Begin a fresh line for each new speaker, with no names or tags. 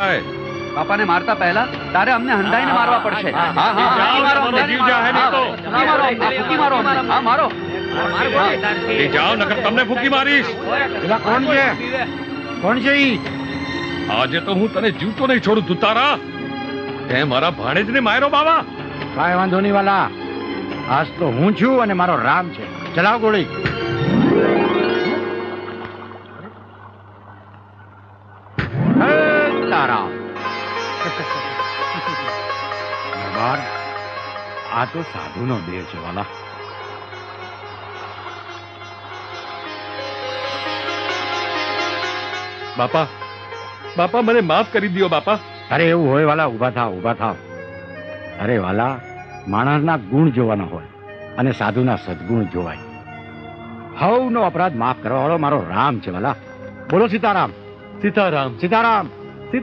બાપાને મારતા પહેલા તારે અમને હંડાઈને મારવા પડશે
હા,
હા હા
જાઓ,
ફૂંકી મારો,
જીવ જાહે નહીં તો.
મારો, હા, મારો હા મારો
એ જાઓ નકર તમને ફૂકી મારીશ
પેલા કોણ છે કોણ છે ઈ
આજે તો હું તને જીવતો નહીં છોડું તું તારા તે મારા ભાણેજને માર્યો બાવા
કાંઈ વાંધો નહીં વાલા આજ તો હું છું અને મારો રામ છે ચલાવ ગોળી તારા. બાર આ તો સાધુનો દેહ છે વાલા.
બાપા બાપા મને માફ કરી દો બાપા.
અરે એવું હોય વાલા ઊભા થાવ ઊભા થાવ. અરે વાલા માણસના ગુણ જોવાના હોય અને સાધુના સદગુણ જોવાય. હવનો અપરાધ માફ કરવા વાળો મારો રામ છે વાલા. બોલો સીતારામ.
સીતારામ.
સીતારામ. Sí.